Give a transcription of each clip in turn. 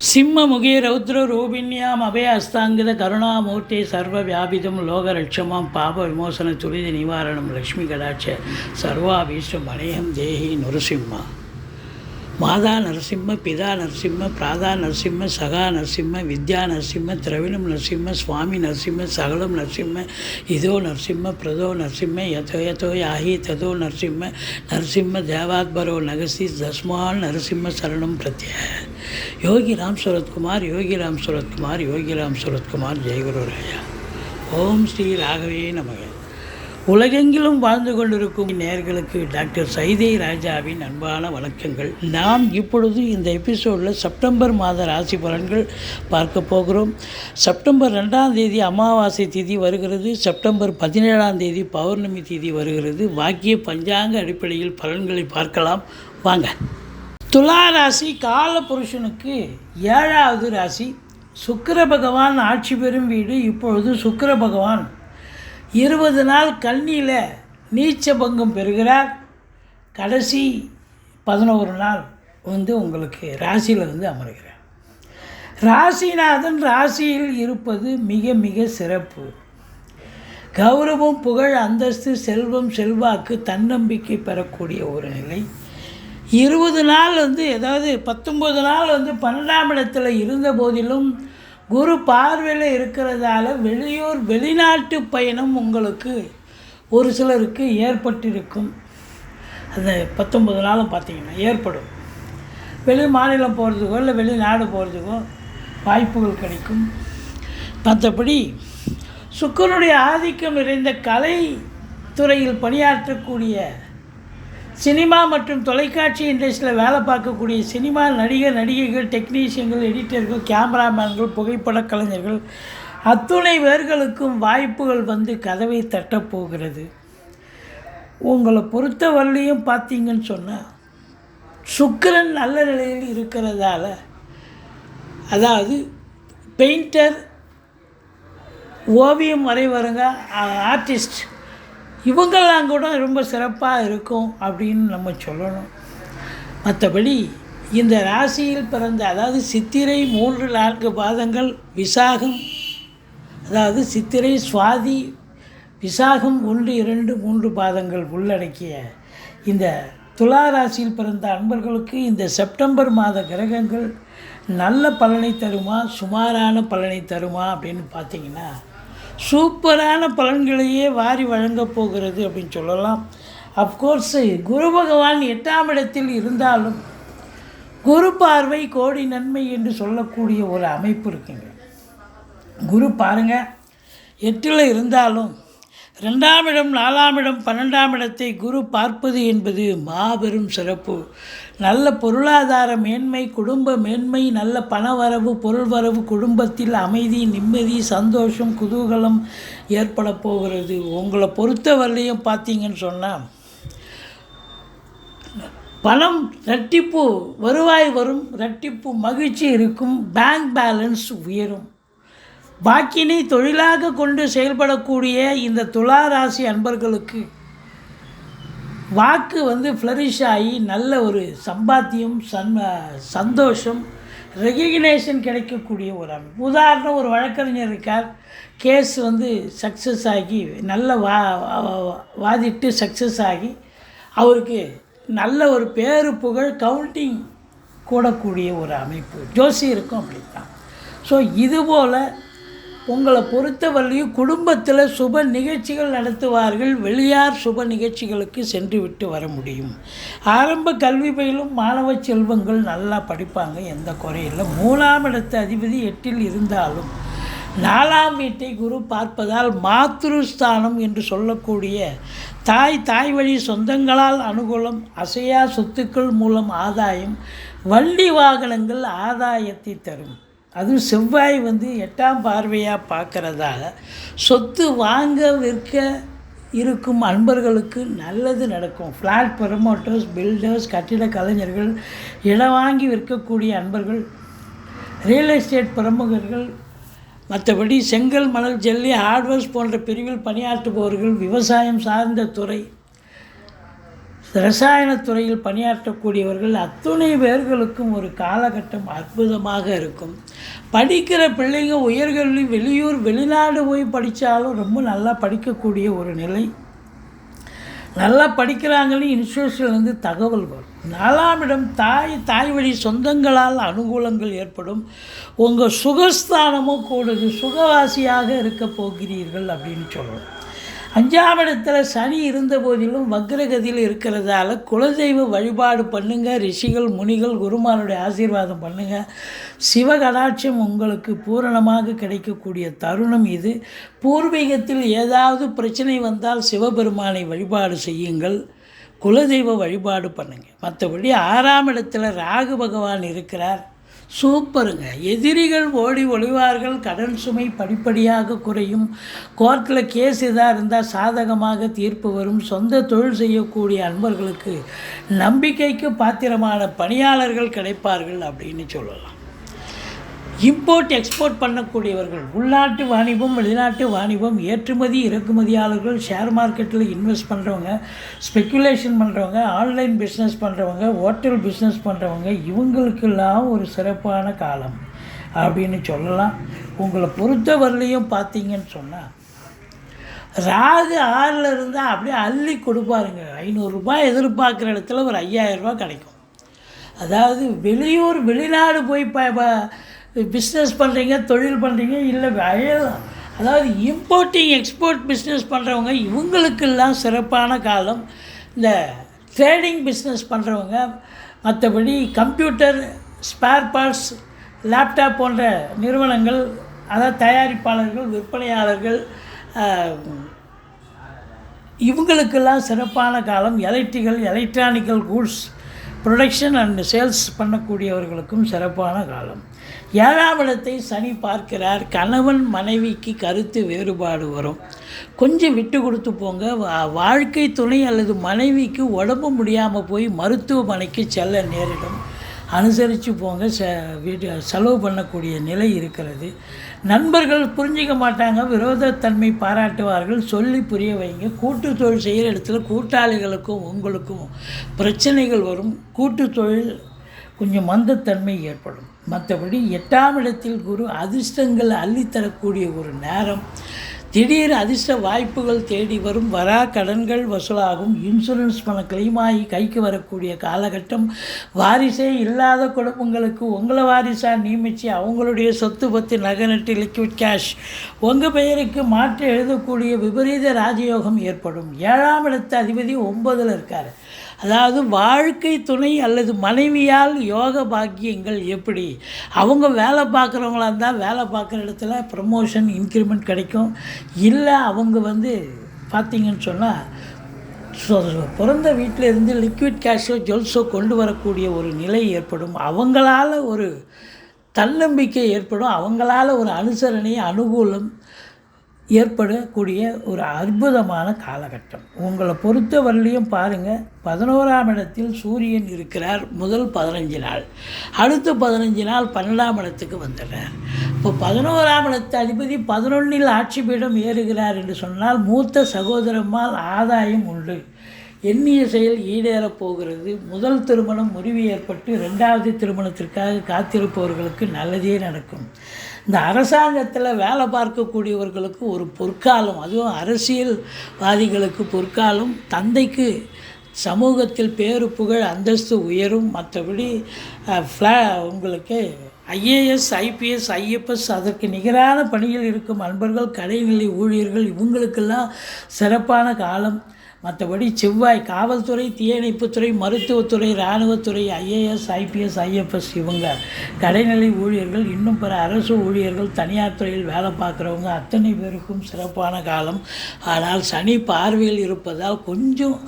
சிம்மமுகே ரௌத்ர ரூபிண்யாம் அபய அஸ்தாங்கித கருணாமூர்த்தி சர்வ வியாபிதம் லோகலட்சமாம் பாப விமோசன துரித நிவாரணம் லக்ஷ்மி கடாட்ச சர்வாபீஷ்டம் அநேகம் தேகி நுரசிம்மா. மாதா நரசிம்ம பிதா நரசிம்ம பிராதா நரசிம்ம சகா நரசிம்ம வித்யா நரசிம்ம திரவிணம் நரசிம்ம சுவாமி நரசிம்ம சகலம் நரசிம்ம இதோ நரசிம்ம பிரதோ நரசிம்ம யதோ யதோ யாஹி ததோ நரசிம்ம நரசிம்ம தேவாத்பரோ நகசி தஸ்மால் நரசிம்ம சரணம் பிரத்ய. யோகி ராம் சுரத்குமார் யோகி ராம் சுரத்குமார் யோகி ராம் சுரத்குமார் ஜெயகுரு ராயா. ஓம் ஸ்ரீ ராகவே நமக. உலகெங்கிலும் வாழ்ந்து கொண்டிருக்கும் நேர்களுக்கு டாக்டர் சைதை ராஜாவின் அன்பான வணக்கங்கள். நாம் இப்பொழுது இந்த எபிசோடில் செப்டம்பர் மாத ராசி பலன்கள் பார்க்க போகிறோம். செப்டம்பர் ரெண்டாம் தேதி அமாவாசை திதி வருகிறது. செப்டம்பர் பதினேழாம் தேதி பௌர்ணமி திதி வருகிறது. வாக்கிய பஞ்சாங்க அடிப்படையில் பலன்களை பார்க்கலாம். வாங்க. துலா ராசி கால புருஷனுக்கு ஏழாவது ராசி. சுக்கர பகவான் ஆட்சி பெறும் வீடு. இப்பொழுது சுக்கர பகவான் இருபது நாள் கண்ணியில் நீச்ச பங்கம் பெறுகிறார். கடைசி பதினோரு நாள் வந்து உங்களுக்கு ராசியில் வந்து அமர்கிறார். ராசிநாதன் ராசியில் இருப்பது மிக மிக சிறப்பு. கௌரவம் புகழ் அந்தஸ்து செல்வம் செல்வாக்கு தன்னம்பிக்கை பெறக்கூடிய ஒரு நிலை. இருபது நாள் வந்து ஏதாவது பத்தொம்பது நாள் வந்து பன்னெண்டாம் இடத்தில் இருந்த போதிலும் குரு பார்வையில் இருக்கிறதால வெளியூர் வெளிநாட்டு பயணம் உங்களுக்கு ஒரு சிலருக்கு ஏற்பட்டிருக்கும். அந்த பத்தொம்பது நாளும் பார்த்தீங்கன்னா ஏற்படும். வெளி மாநிலம் போகிறதுக்கோ இல்லை வெளிநாடு போகிறதுக்கோ வாய்ப்புகள் கிடைக்கும். மற்றபடி சுக்கரனுடைய ஆதிக்கம் நிறைந்த கலை துறையில் பணியாற்றக்கூடிய சினிமா மற்றும் தொலைக்காட்சி இண்டஸ்ட்ரியில் வேலை பார்க்கக்கூடிய சினிமா நடிகர் நடிகைகள் டெக்னீஷியன்கள் எடிட்டர்கள் கேமராமேன்கள் புகைப்பட கலைஞர்கள் அத்துணை பேர்களுக்கும் வாய்ப்புகள் வந்து கதவை தட்டப்போகிறது உங்களை பொறுத்த வரலையும் பார்த்தீங்கன்னு சொன்னால் சுக்கரன் நல்ல நிலையில் இருக்கிறதால அதாவது பெயிண்டர் ஓவியம் வரைவருங்க ஆர்டிஸ்ட் இவங்கெல்லாம் கூட ரொம்ப சிறப்பாக இருக்கும் அப்படின்னு நம்ம சொல்லணும். மற்றபடி இந்த ராசியில் பிறந்த அதாவது சித்திரை மூன்று நான்கு பாதங்கள் விசாகம் அதாவது சித்திரை சுவாதி விசாகம் ஒன்று இரண்டு மூன்று பாதங்கள் உள்ளடக்கிய இந்த துலா ராசியில் பிறந்த அன்பர்களுக்கு இந்த செப்டம்பர் மாத கிரகங்கள் நல்ல பலனை தருமா சுமாரான பலனை தருமா அப்படின்னு பார்த்தீங்கன்னா சூப்பரான பலன்களையே வாரி வழங்கப் போகிறது அப்படின்னு சொல்லலாம். அஃப்கோர்ஸு குரு பகவான் எட்டாம் இடத்தில் இருந்தாலும் குரு பார்வை கோடி நன்மை என்று சொல்லக்கூடிய ஒரு அமைப்பு இருக்குங்க. குரு பாருங்கள் எட்டில் இருந்தாலும் ரெண்டாம் இடம் நாலாம் இடம் பன்னெண்டாம் இடத்தை குரு பார்ப்பது என்பது மாபெரும் சிறப்பு. நல்ல பொருளாதார மேன்மை குடும்ப மேன்மை நல்ல பணவரவு பொருள் வரவு குடும்பத்தில் அமைதி நிம்மதி சந்தோஷம் குதூகலம் ஏற்பட போகிறது. உங்களை பொறுத்தவரையிலையும் பார்த்தீங்கன்னு சொன்னால் பணம் ரட்டிப்பு வருவாய் வரும் ரட்டிப்பு மகிழ்ச்சி இருக்கும் பேங்க் பேலன்ஸ் உயரும். வாக்கினை தொழிலாக கொண்டு செயல்படக்கூடிய இந்த துலா ராசி அன்பர்களுக்கு வாக்கு வந்து ஃப்ளரிஷ் ஆகி நல்ல ஒரு சம்பாத்தியம் சன் சந்தோஷம் ரெகக்னேஷன் கிடைக்கக்கூடிய ஒரு அமைப்பு உதாரணம் ஒரு வழக்கறிஞர் இருக்கார். கேஸ் வந்து சக்ஸஸ் ஆகி நல்ல வா வாதிட்டு சக்ஸஸ் ஆகி அவருக்கு நல்ல ஒரு பேரு புகழ் கவுண்டிங் கூடக்கூடிய ஒரு அமைப்பு. ஜோசி இருக்கும் அப்படி தான் ஸோ இதுபோல் உங்களை பொறுத்தவரையும் குடும்பத்தில் சுப நிகழ்ச்சிகள் நடத்துவார்கள். வெளியார் சுப நிகழ்ச்சிகளுக்கு சென்று விட்டு வர முடியும். ஆரம்ப கல்வி பயிலும் மாணவ செல்வங்கள் நல்லா படிப்பாங்க எந்த குறையில்லை மூணாம் இடத்து அதிபதி எட்டில் இருந்தாலும் நாலாம் வீட்டை குரு பார்ப்பதால் மாத்ருஸ்தானம் என்று சொல்லக்கூடிய தாய் தாய் வழி சொந்தங்களால் அனுகூலம் அசையா சொத்துக்கள் மூலம் ஆதாயம் வண்டி வாகனங்கள் ஆதாயத்தை தரும். அதுவும் செவ்வாய் வந்து எட்டாம் பார்வையாக பார்க்குறதால சொத்து வாங்க விற்க இருக்கும் அன்பர்களுக்கு நல்லது நடக்கும். ஃப்ளாட் ப்ரமோட்டர்ஸ் பில்டர்ஸ் கட்டிட கலைஞர்கள் இடம் வாங்கி விற்கக்கூடிய அன்பர்கள் ரியல் எஸ்டேட் பிரமுகர்கள் மற்றபடி செங்கல் மணல் ஜெல்லி ஹார்ட்வேர்ஸ் போன்ற பிரிவில் பணியாற்றுபவர்கள் விவசாயம் சார்ந்த துறை ரசாயனத்துறையில் பணியாற்றக்கூடியவர்கள் அத்துணை பேர்களுக்கும் ஒரு காலகட்டம் அற்புதமாக இருக்கும். படிக்கிற பிள்ளைங்க உயர்கல்வி வெளியூர் வெளிநாடு போய் படித்தாலும் ரொம்ப நல்லா படிக்கக்கூடிய ஒரு நிலை. நல்லா படிக்கிறாங்கன்னு இன்ஸ்டியூஷன்லேருந்து தகவல் வரும். நாலாம் இடம் தாய் தாய் வழி சொந்தங்களால் அனுகூலங்கள் ஏற்படும். உங்கள் சுகஸ்தானமும் கூடுது. சுகவாசியாக இருக்க போகிறீர்கள் அப்படின்னு சொல்லணும் அஞ்சாம் இடத்துல சனி இருந்த போதிலும் வக்ரகதியில் இருக்கிறதால குலதெய்வ வழிபாடு பண்ணுங்க ரிஷிகள் முனிகள் குருமானுடைய ஆசீர்வாதம் பண்ணுங்க. சிவகடாட்சம் உங்களுக்கு பூரணமாக கிடைக்கக்கூடிய தருணம் இது. பூர்வீகத்தில் ஏதாவது பிரச்சனை வந்தால் சிவபெருமானை வழிபாடு செய்யுங்கள். குலதெய்வ வழிபாடு பண்ணுங்கள் மற்றபடி ஆறாம் இடத்துல ராகு பகவான் இருக்கிறார். சூப்பருங்க. எதிரிகள் ஓடி ஒளிவார்கள் கடன் சுமை படிப்படியாக குறையும். கோர்ட்டில் கேஸ் இதாக இருந்தால் சாதகமாக தீர்ப்பு வரும். சொந்த தொழில் செய்யக்கூடிய அன்பர்களுக்கு நம்பிக்கைக்கு பாத்திரமான பணியாளர்கள் கிடைப்பார்கள் அப்படின்னு சொல்லலாம். இம்போர்ட் எக்ஸ்போர்ட் பண்ணக்கூடியவர்கள் உள்நாட்டு வாணிபம் வெளிநாட்டு வாணிபம் ஏற்றுமதி இறக்குமதியாளர்கள் ஷேர் மார்க்கெட்டில் இன்வெஸ்ட் பண்ணுறவங்க ஸ்பெக்குலேஷன் பண்ணுறவங்க ஆன்லைன் பிஸ்னஸ் பண்ணுறவங்க ஹோட்டல் பிஸ்னஸ் பண்ணுறவங்க இவங்களுக்கெல்லாம் ஒரு சிறப்பான காலம் அப்படின்னு சொல்லலாம். உங்களை பொறுத்தவரையிலையும் பார்த்தீங்கன்னு சொன்னால் ராகு ஆறில் இருந்தால் அப்படியே அள்ளி கொடுப்பாருங்க. ஐநூறுரூபா எதிர்பார்க்குற இடத்துல ஒரு ஐயாயிரரூபா கிடைக்கும். அதாவது வெளியூர் வெளிநாடு போய் ப பிஸ்னஸ் பண்ணுறீங்க தொழில் பண்ணுறீங்க இல்லை அயல் அதாவது இம்போர்ட்டிங் எக்ஸ்போர்ட் பிஸ்னஸ் பண்ணுறவங்க இவங்களுக்கெல்லாம் சிறப்பான காலம். இந்த ட்ரேடிங் பிஸ்னஸ் பண்ணுறவங்க மற்றபடி கம்ப்யூட்டர் ஸ்பேர் பார்ட்ஸ் லேப்டாப் போன்ற நிறுவனங்கள் அதாவது தயாரிப்பாளர்கள் விற்பனையாளர்கள் இவங்களுக்கெல்லாம் சிறப்பான காலம். Electrical electronical goods production and sales பண்ணக்கூடியவர்களுக்கும் சிறப்பான காலம். ஏழாம் இடத்தை சனி பார்க்கிறார். கணவன் மனைவிக்கு கருத்து வேறுபாடு வரும். கொஞ்சம் விட்டு கொடுத்து போங்க. வா- வாழ்க்கை துணை அல்லது மனைவிக்கு உடம்பு முடியாமல் போய் மருத்துவமனைக்கு செல்ல நேரிடும். அனுசரித்து போங்க. ச வீட்டு செலவு பண்ணக்கூடிய நிலை இருக்கிறது. நண்பர்கள் புரிஞ்சிக்க மாட்டாங்க விரோதத்தன்மை பாராட்டுவார்கள் சொல்லி புரிய வைங்க. கூட்டு தொழில் செய்கிற இடத்துல கூட்டாளிகளுக்கும் உங்களுக்கும் பிரச்சனைகள் வரும். கூட்டு தொழில் கொஞ்சம் மந்தத்தன்மை ஏற்படும். மற்றபடி எட்டாம் இடத்தில் குரு அதிர்ஷ்டங்கள் அள்ளித்தரக்கூடிய ஒரு நேரம். திடீர் அதிர்ஷ்ட வாய்ப்புகள் தேடி வரும் வரா கடன்கள் வசூலாகும். இன்சூரன்ஸ் பணம் கிளைமாகி கைக்கு வரக்கூடிய காலகட்டம் வாரிசே இல்லாத குடும்பங்களுக்கு உங்களை வாரிசாக நியமித்து அவங்களுடைய சொத்து பத்து நகை நட்டு லிக்விட் கேஷ் உங்கள் பெயருக்கு மாற்றி எழுதக்கூடிய விபரீத ராஜயோகம் ஏற்படும். ஏழாம் இடத்து அதிபதி ஒன்பதில் இருக்கார். அதாவது வாழ்க்கை துணை அல்லது மனைவியால் யோக பாக்கியங்கள் எப்படி? அவங்க வேலை பார்க்குறவங்களா இருந்தால் வேலை பார்க்குற இடத்துல ப்ரமோஷன் இன்க்ரிமெண்ட் கிடைக்கும். இல்லை அவங்க வந்து பார்த்தீங்கன்னு சொன்னால் ஸோ பிறந்த வீட்டில் இருந்து லிக்விட் கேஷோ ஜுவல்ஸோ கொண்டு வரக்கூடிய ஒரு நிலை ஏற்படும். அவங்களால ஒரு தன்னம்பிக்கை ஏற்படும். அவங்களால ஒரு அனுசரணை அனுகூலம் ஏற்படக்கூடிய ஒரு அற்புதமான காலகட்டம். உங்களை பொறுத்த வரலையும் பாருங்கள் பதினோராம் இடத்தில் சூரியன் இருக்கிறார் முதல் பதினஞ்சு நாள். அடுத்த பதினஞ்சு நாள் பன்னெண்டாம் இடத்துக்கு வந்துடுறார். இப்போ பதினோராம் இடத்து அதிபதி பதினொன்றில் ஆட்சி பீடம் ஏறுகிறார் என்று சொன்னால் மூத்த சகோதரமால் ஆதாயம் உண்டு. எண்ணிய செயல் ஈடேறப் போகிறது. முதல் திருமணம் முறிவு ஏற்பட்டு ரெண்டாவது திருமணத்திற்காக காத்திருப்பவர்களுக்கு நல்லதே நடக்கும். இந்த அரசாங்கத்தில் வேலை பார்க்கக்கூடியவர்களுக்கு ஒரு பொற்காலம் அதுவும் அரசியல்வாதிகளுக்கு பொற்காலம் தந்தைக்கு சமூகத்தில் பேரு புகழ் அந்தஸ்து உயரும். மற்றபடி ஃப்ளா உங்களுக்கு ஐஏஎஸ் ஐபிஎஸ் ஐஎஃப்எஸ் அதற்கு நிகரான பணியில் இருக்கும் அன்பர்கள் கடைநிலை ஊழியர்கள் இவங்களுக்கெல்லாம் சிறப்பான காலம். மற்றபடி செவ்வாய் காவல்துறை தீயணைப்புத்துறை மருத்துவத்துறை இராணுவத்துறை ஐஏஎஸ் ஐபிஎஸ் ஐஎஃப்எஸ் இவங்க கடைநிலை ஊழியர்கள் இன்னும் பிற அரசு ஊழியர்கள் தனியார் துறையில் வேலை பார்க்குறவங்க அத்தனை பேருக்கும் சிறப்பான காலம். ஆனால் சனி பார்வையில் இருப்பதால் கொஞ்சம்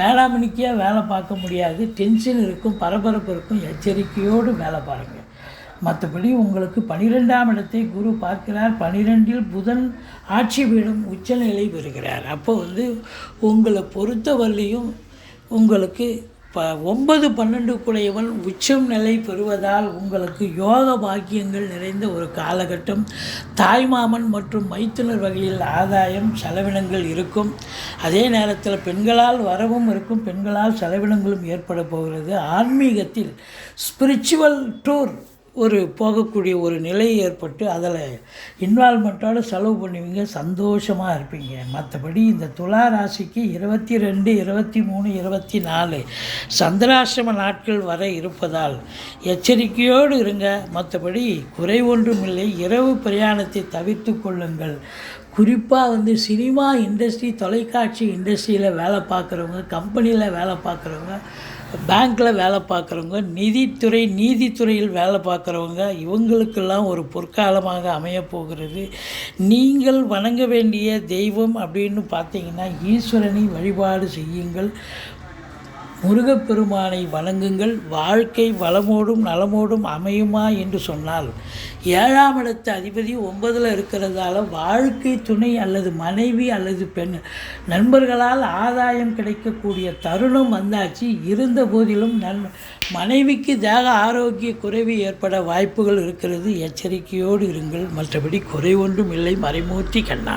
மேலாமணிக்கையாக வேலை பார்க்க முடியாது. டென்ஷன் இருக்கும் பரபரப்பு இருக்கும். எச்சரிக்கையோடு வேலை பாருங்கள் மற்றபடி உங்களுக்கு பனிரெண்டாம் இடத்தை குரு பார்க்கிறார். பனிரெண்டில் புதன் ஆட்சி பீடம் உச்சநிலை பெறுகிறார். அப்போ வந்து உங்களை பொறுத்தவரையிலையும் உங்களுக்கு ப ஒன்பது பன்னெண்டுக்குடையவன் உச்சம் நிலை பெறுவதால் உங்களுக்கு யோக பாக்கியங்கள் நிறைந்த ஒரு காலகட்டம். தாய்மாமன் மற்றும் மைத்துனர் வகையில் ஆதாயம் செலவினங்கள் இருக்கும். அதே நேரத்தில் பெண்களால் வரவும் இருக்கும். பெண்களால் செலவினங்களும் ஏற்பட போகிறது. ஆன்மீகத்தில் ஸ்பிரிச்சுவல் டூர் ஒரு போகக்கூடிய ஒரு நிலை ஏற்பட்டு அதில் இன்வால்மெண்ட்டோடு செலவு பண்ணுவீங்க சந்தோஷமாக இருப்பீங்க. மற்றபடி இந்த துலா ராசிக்கு இருபத்தி ரெண்டு இருபத்தி மூணு இருபத்தி நாலு சந்திராசிரம நாட்கள் வர இருப்பதால் எச்சரிக்கையோடு இருங்க. மற்றபடி குறை ஒன்றுமில்லை. இரவு பிரயாணத்தை தவிர்த்து கொள்ளுங்கள். குறிப்பாக வந்து சினிமா இண்டஸ்ட்ரி தொலைக்காட்சி இண்டஸ்ட்ரியில் வேலை பார்க்குறவங்க கம்பெனியில் வேலை பார்க்குறவங்க பேங்க்கில் வேலை பார்க்குறவங்க நிதித்துறை நீதித்துறையில் வேலை பார்க்குறவங்க இவங்களுக்கெல்லாம் ஒரு பொற்காலமாக அமையப்போகிறது நீங்கள் வணங்க வேண்டிய தெய்வம் அப்படின்னு பார்த்தீங்கன்னா ஈஸ்வரனை வழிபாடு செய்யுங்கள். முருகப்பெருமானை வணங்குங்கள். வாழ்க்கை வளமோடும் நலமோடும் அமையுமா என்று சொன்னால் ஏழாம் இடத்து அதிபதி ஒன்பதில் இருக்கிறதால வாழ்க்கை துணை அல்லது மனைவி அல்லது பெண் நண்பர்களால் ஆதாயம் கிடைக்கக்கூடிய தருணம் வந்தாச்சு. இருந்த போதிலும் நன் மனைவிக்கு தேக ஆரோக்கிய குறைவு ஏற்பட வாய்ப்புகள் இருக்கிறது. எச்சரிக்கையோடு இருங்கள். மற்றபடி குறை ஒன்றும் இல்லை. மறைமூர்த்தி கண்ணா.